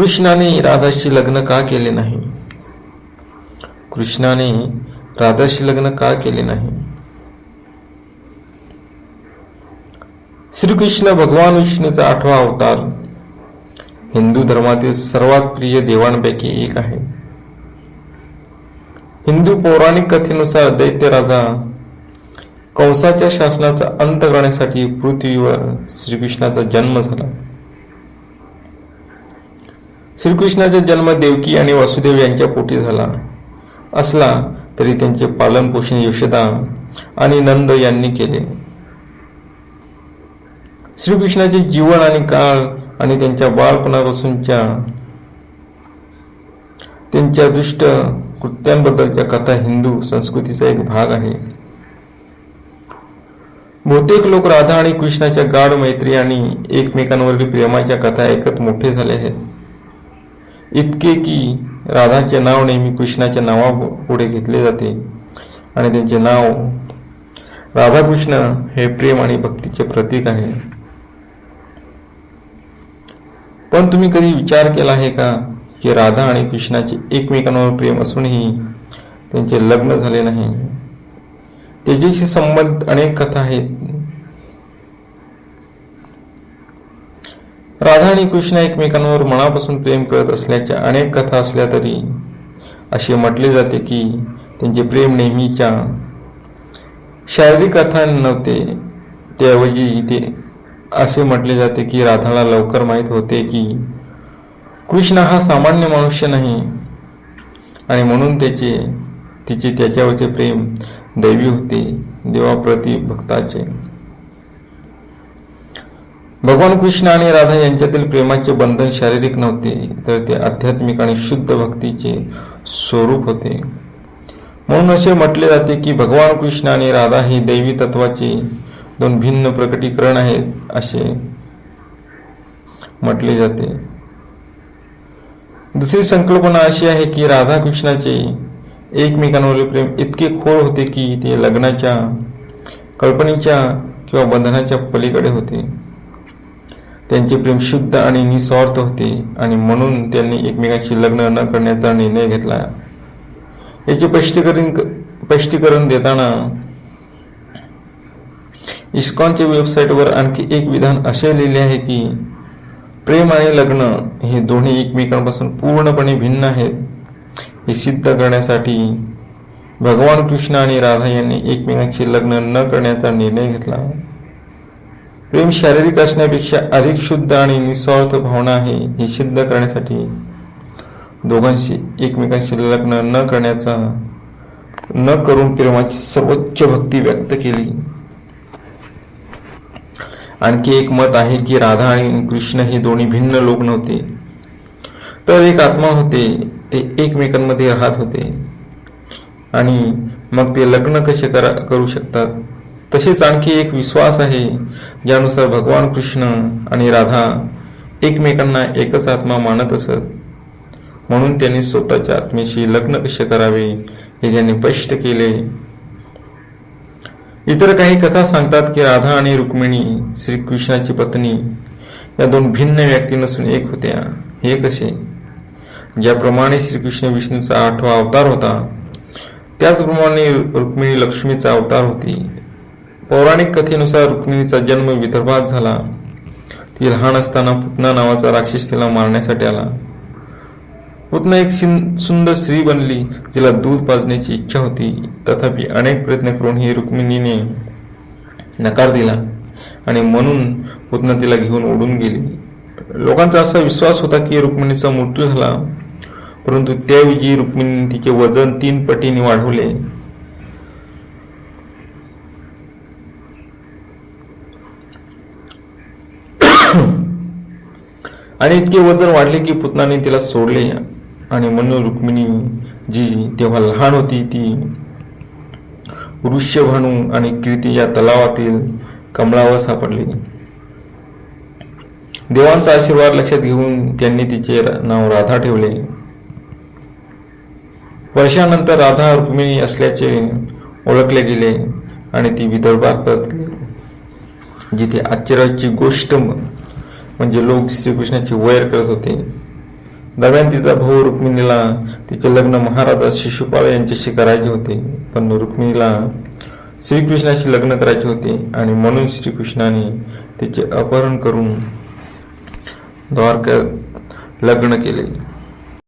कृष्णाने राधाशी लग्न का केले नाही? कृष्णाने राधाशी लग्न का केले नाही? श्रीकृष्ण भगवान विष्णूचा आठवा अवतार हिंदू धर्मातील सर्वात प्रिय देवांपैकी एक आहे. हिंदू पौराणिक कथेनुसार दैत्य राजा कंसाच्या शासनाचा अंत करण्यासाठी पृथ्वीवर श्रीकृष्णाचा जन्म झाला. श्रीकृष्णाचा जन्म देवकी आणि वासुदेव यांच्या पोटी झाला. असला तरी त्यांचे पालन पोषण यशोदा आणि नंद यांनी केले. श्रीकृष्णाचे जीवन आणि काळ आणि त्यांच्या बाळपणापासूनच्या त्यांच्या दुष्ट कृत्यांबद्दलच्या कथा हिंदू संस्कृतीचा एक भाग आहे. बहुतेक लोक राधा आणि कृष्णाच्या गाढ मैत्री आणि एकमेकांवरील प्रेमाच्या कथा ऐकत मोठे झाले आहेत. इतके की राधाचे नाव नेहमी कृष्णाच्या नावापुढे घेतले जाते. आणि त्यांचे नाव राधाकृष्ण हे प्रेम आणि भक्तीचे प्रतीक आहे. पण तुम्ही कधी विचार केला आहे का की राधा आणि कृष्णाचे एकमेकांवर प्रेम असूनही त्यांचे लग्न झाले नाही? त्याच्याशी संबंधित अनेक कथा आहेत. राधा आणि कृष्ण एकमेकांवर मनापासून प्रेम करत असल्याच्या अनेक कथा असल्या तरी असे म्हटले जाते की त्यांचे प्रेम नेहमीच्या शारीरिक कथा नव्हते. त्याऐवजी ते असे म्हटले जाते की राधाला लवकर माहीत होते की कृष्ण हा सामान्य मनुष्य नाही आणि म्हणून त्याचे तिचे त्याच्यावरचे प्रेम दैवी होते देवाप्रती भक्ताचे. भगवान कृष्ण आणि राधा यांच्यातील प्रेमाचे बंधन शारीरिक नव्हते तर ते आध्यात्मिक आणि शुद्ध भक्तीचे स्वरूप होते. म्हणून असे म्हटले जाते की भगवान कृष्ण आणि राधा ही दैवी तत्वाचे दोन भिन्न प्रकटीकरण आहेत असे म्हटले जाते. दुसरी संकल्पना अशी आहे की राधा कृष्णाचे एकमेकांवरील प्रेम इतके खोल होते की ते लग्नाच्या कल्पनेच्या किंवा बंधनाच्या पलीकडे होते. त्यांचे प्रेम शुद्ध आणि निस्वार्थ होते आणि म्हणून त्यांनी एकमेकांशी लग्न न करण्याचा निर्णय घेतला. याचे स्पष्टीकरण स्पष्टीकरण देताना इस्कॉनच्या वेबसाईटवर आणखी एक विधान असे लिहिले आहे की प्रेम आणि लग्न हे दोन्ही एकमेकांपासून पूर्णपणे भिन्न आहेत. हे सिद्ध करण्यासाठी भगवान कृष्ण आणि राधा यांनी एकमेकांशी लग्न न करण्याचा निर्णय घेतला. प्रेम शारीरिक असण्यापेक्षा अधिक शुद्ध आणि निस्वार्थ भावना आहे हे सिद्ध करण्यासाठी दोघांशी एकमेकांशी लग्न न करण्याचा न करून प्रेमाची सर्वोच्च भक्ती व्यक्त केली. आणखी एक मत आहे की राधा आणि कृष्ण हे दोन्ही भिन्न लोक नव्हते. तर एक आत्मा होते ते एकमेकांमध्ये राहत होते. आणि मग ते लग्न कसे करा करू शकतात? तसेच आणखी एक विश्वास आहे ज्यानुसार भगवान कृष्ण आणि राधा एकमेकांना एकच आत्मा मानत असत. म्हणून त्यांनी स्वतःच्या आत्मेशी लग्न कसे करावे हे त्यांनी स्पष्ट केले. इतर काही कथा सांगतात की राधा आणि रुक्मिणी श्रीकृष्णाची पत्नी या दोन भिन्न व्यक्ती नसून एक होत्या. हे कसे? ज्याप्रमाणे श्रीकृष्ण विष्णूचा आठवा अवतार होता त्याचप्रमाणे रुक्मिणी लक्ष्मीचा अवतार होती. पौराणिक कथेनुसार रुक्मिणीचा जन्म विदर्भात झाला. ती लहान असताना पुतना नावाचा राक्षस तिला मारण्यासाठी आला. पुतना एक सुंदर स्त्री बनली जिला दूध पाजण्याची इच्छा होती. तथापि अनेक प्रयत्न करून ही रुक्मिणीने नकार दिला आणि म्हणून पुतना तिला घेऊन उडून गेली. लोकांचा असा विश्वास होता की रुक्मिणीचा मृत्यू झाला परंतु त्याऐवजी रुक्मिणीने तिचे वजन तीन पटीने वाढवले. आणि इतके वजन वाढले की पुतनाने तिला सोडले आणि म्हणून रुक्मिणी जी तेव्हा लहान होती ती वृष्यभानू आणि कीर्ती या तलावातील कमळावर सापडली. देवांचा आशीर्वाद लक्षात घेऊन त्यांनी तिचे नाव राधा ठेवले. वर्षानंतर राधा रुक्मिणी असल्याचे ओळखले गेले आणि ती विदर्भात जिथे आश्चर्याची गोष्ट म्हणजे लोक श्रीकृष्णाची वैर करत होते. दरम्यान तिचा भाऊ रुक्मिणीला तिचे लग्न महाराजा शिशुपाल यांच्याशी करायचे होते. पण रुक्मिणीला श्रीकृष्णाशी लग्न करायचे होते आणि म्हणून श्रीकृष्णाने तिचे अपहरण करून द्वारकात लग्न केले.